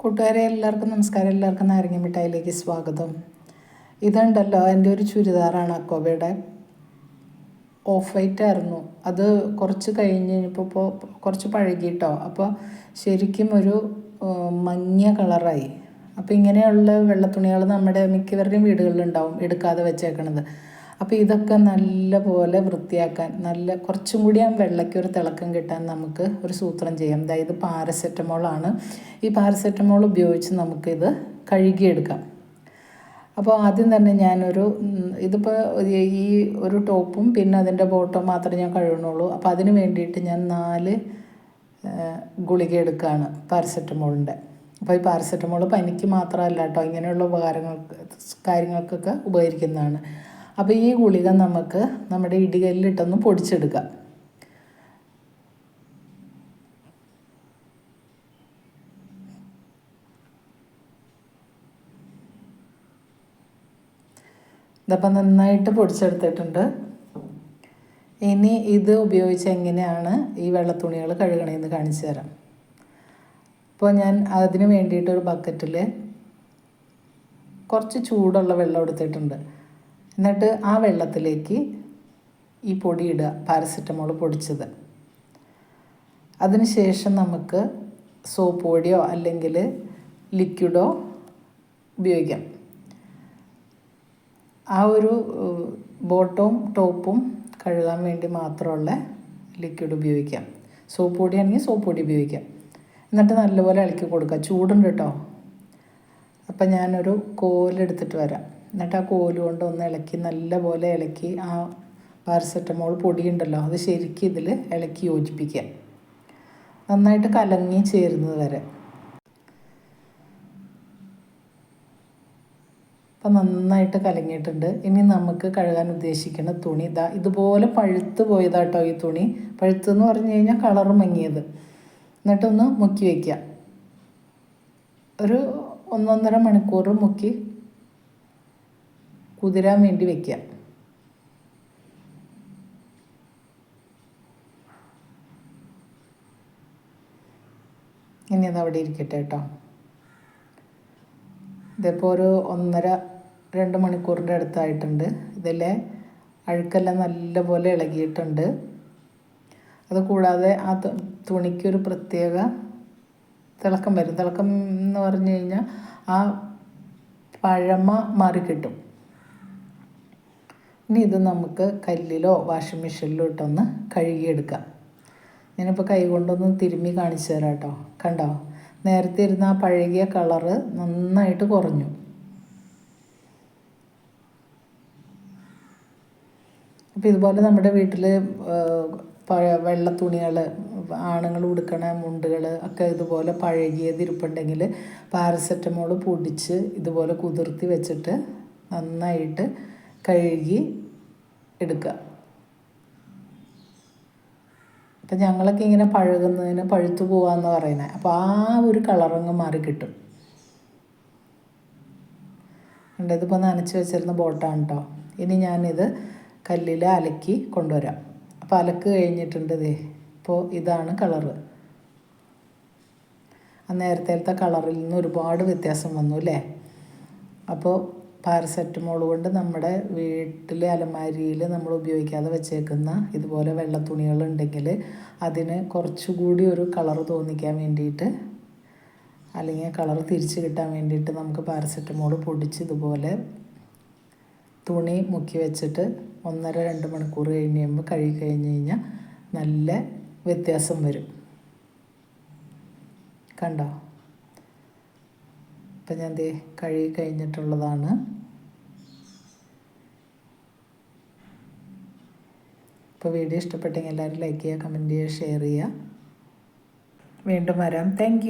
കൂട്ടുകാരെ എല്ലാവർക്കും നമസ്കാരം. എല്ലാവർക്കും നാരങ്ങ മിഠായിലേക്ക് സ്വാഗതം. ഇതുണ്ടല്ലോ എന്റെ ഒരു ചുരിദാറാണ് അക്കോബയുടെ. ഓഫ് വൈറ്റ് ആയിരുന്നു. അത് കുറച്ച് കഴിഞ്ഞ് കഴിഞ്ഞപ്പോൾ ഇപ്പോൾ കുറച്ച് പഴകിട്ടോ. അപ്പോൾ ശരിക്കും ഒരു മഞ്ഞ കളറായി. അപ്പോൾ ഇങ്ങനെയുള്ള വെള്ളത്തുണികൾ നമ്മുടെ മിക്കവരുടെയും വീടുകളിലുണ്ടാവും എടുക്കാതെ വെച്ചേക്കണത്. അപ്പോൾ ഇതൊക്കെ നല്ല പോലെ വൃത്തിയാക്കാൻ നല്ല കുറച്ചും കൂടി ആ വെള്ളയ്ക്ക് ഒരു തിളക്കം കിട്ടാൻ നമുക്ക് ഒരു സൂത്രം ചെയ്യാം. അതായത് പാരസെറ്റമോളാണ് ഈ പാരസെറ്റമോൾ ഉപയോഗിച്ച് നമുക്കിത് കഴുകിയെടുക്കാം. അപ്പോൾ ആദ്യം തന്നെ ഞാനൊരു ഇതിപ്പോൾ ഈ ഒരു ടോപ്പും പിന്നെ അതിന്റെ ബോട്ടം മാത്രമേ ഞാൻ കഴുകണുള്ളൂ അപ്പോൾ അതിന് വേണ്ടിയിട്ട് ഞാൻ നാല് ഗുളിക എടുക്കുകയാണ് പാരസെറ്റമോളിന്റെ അപ്പോൾ ഈ പാരസെറ്റമോൾ പനിക്ക് മാത്രമല്ല കേട്ടോ ഇങ്ങനെയുള്ള ഉപകാരങ്ങൾക്ക് കാര്യങ്ങൾക്കൊക്കെ ഉപകരിക്കുന്നതാണ്. അപ്പോൾ ഈ ഗുളിക നമുക്ക് നമ്മുടെ ഇടികല്ലിട്ടൊന്ന് പൊടിച്ചെടുക്കാം. ഇതപ്പം നന്നായിട്ട് പൊടിച്ചെടുത്തിട്ടുണ്ട്. ഇനി ഇത് ഉപയോഗിച്ച് എങ്ങനെയാണ് ഈ വെള്ളത്തുണികൾ കഴുകണമെന്ന് കാണിച്ചു തരാം. അപ്പോൾ ഞാൻ അതിന് വേണ്ടിയിട്ട് ഒരു ബക്കറ്റിൽ കുറച്ച് ചൂടുള്ള വെള്ളം എടുത്തിട്ടുണ്ട്. എന്നിട്ട് ആ വെള്ളത്തിലേക്ക് ഈ പൊടി ഇടുക പാരസെറ്റമോൾ പൊടിച്ചത്. അതിനുശേഷം നമുക്ക് സോപ്പ് പൊടിയോ അല്ലെങ്കിൽ ലിക്വിഡോ ഉപയോഗിക്കാം. ആ ഒരു ബോട്ടവും ടോപ്പും കഴുകാൻ വേണ്ടി മാത്രമുള്ള ലിക്വിഡ് ഉപയോഗിക്കാം. സോപ്പ് പൊടി ആണെങ്കിൽ സോപ്പ് പൊടി ഉപയോഗിക്കാം. എന്നിട്ട് നല്ലപോലെ ഇളക്കി കൊടുക്കുക. ചൂടുണ്ട് കേട്ടോ. അപ്പം ഞാനൊരു കോലെടുത്തിട്ട് വരാം. എന്നിട്ട് ആ കോൽ കൊണ്ട് ഒന്ന് ഇളക്കി നല്ല പോലെ ഇളക്കി ആ പാരസെറ്റമോൾ പൊടിയുണ്ടല്ലോ അത് ശരിക്കും ഇതിൽ ഇളക്കി യോജിപ്പിക്കുക. നന്നായിട്ട് കലങ്ങി ചേരുന്നത് വരെ. അപ്പം നന്നായിട്ട് കലങ്ങിയിട്ടുണ്ട്. ഇനി നമുക്ക് കഴുകാൻ ഉദ്ദേശിക്കുന്ന തുണി ഇതാ ഇതുപോലെ പഴുത്ത് പോയതാട്ടോ ഈ തുണി. പഴുത്തെന്ന് പറഞ്ഞു കഴിഞ്ഞാൽ കളറ് മങ്ങിയത്. എന്നിട്ടൊന്ന് മുക്കി വയ്ക്കുക ഒരു ഒന്നൊന്നര മണിക്കൂർ മുക്കി കുതിരാൻ വേണ്ടി വെക്കുക ഇനി അത് അവിടെ ഇരിക്കട്ടെ കേട്ടോ. ഇതിപ്പോൾ ഒരു ഒന്നര രണ്ട് മണിക്കൂറിന്റെ അടുത്തായിട്ടുണ്ട്. ഇതിലെ അഴുക്കെല്ലാം നല്ലപോലെ ഇളകിയിട്ടുണ്ട്. അത് കൂടാതെ ആ തുണിക്കൊരു പ്രത്യേക തിളക്കം വരും. തിളക്കം എന്ന് പറഞ്ഞു കഴിഞ്ഞാൽ ആ പഴമ മാറിക്കിട്ടും ഇനി ഇത് നമുക്ക് കല്ലിലോ വാഷിംഗ് മെഷീനിലോ ഇട്ടൊന്ന് കഴുകിയെടുക്കാം. ഞാനിപ്പോൾ കൈ കൊണ്ടൊന്ന് തിരുമ്മി കാണിച്ചു തരാം കേട്ടോ. കണ്ടോ? നേരത്തെ ഇരുന്ന ആ പഴകിയ കളറ് നന്നായിട്ട് കുറഞ്ഞു. അപ്പോൾ ഇതുപോലെ നമ്മുടെ വീട്ടിൽ വെള്ള തുണികൾ ആണുങ്ങൾ ഉടുക്കണ മുണ്ടുകൾ ഒക്കെ ഇതുപോലെ പഴകിയത് ഇരിപ്പുണ്ടെങ്കിൽ പാരസെറ്റമോൾ പൊടിച്ച് ഇതുപോലെ കുതിർത്തി വെച്ചിട്ട് നന്നായിട്ട് കഴുകി എടുക്കുക. അപ്പം ഞങ്ങളൊക്കെ ഇങ്ങനെ പഴകുന്നതിന് പഴുത്തു പോവാന്ന് പറയുന്നത് അപ്പോൾ ആ ഒരു കളറങ്ങ് മാറി കിട്ടും. ഇതിപ്പോൾ നനച്ച് വെച്ചിരുന്ന ബോട്ടാണ് കേട്ടോ ഇനി ഞാനിത് കല്ലിൽ അലക്കി കൊണ്ടുവരാം. അപ്പോൾ അലക്ക് കഴിഞ്ഞിട്ടുണ്ട് ഇതേ ഇപ്പോൾ ഇതാണ് കളറ്. നേരത്തെ കളറിൽ നിന്ന് ഒരുപാട് വ്യത്യാസം വന്നു അല്ലേ അപ്പോൾ പാരസെറ്റമോൾ കൊണ്ട് നമ്മുടെ വീട്ടിലെ അലമാരിയിൽ നമ്മൾ ഉപയോഗിക്കാതെ വെച്ചേക്കുന്ന ഇതുപോലെ വെള്ള തുണികളുണ്ടെങ്കിൽ അതിന് കുറച്ചുകൂടി ഒരു കളർ തോന്നിക്കാൻ വേണ്ടിയിട്ട് അല്ലെങ്കിൽ കളർ തിരിച്ച് കിട്ടാൻ വേണ്ടിയിട്ട് നമുക്ക് പാരസെറ്റമോൾ പൊടിച്ച് ഇതുപോലെ തുണി മുക്കി വെച്ചിട്ട് ഒന്നര രണ്ട് മണിക്കൂർ കഴിഞ്ഞ് കഴിയുമ്പോൾ കഴുകി കഴിഞ്ഞ് കഴിഞ്ഞാൽ നല്ല വ്യത്യാസം വരും. കണ്ടോ? ഇപ്പം ഞാൻ ദേ കഴുകി കഴിഞ്ഞിട്ടുള്ളതാണ്. ഇപ്പോൾ വീഡിയോ ഇഷ്ടപ്പെട്ടെങ്കിൽ എല്ലാവരും ലൈക്ക് ചെയ്യുക കമന്റ് ചെയ്യുക ഷെയർ ചെയ്യുക. വീണ്ടും വരാം. താങ്ക്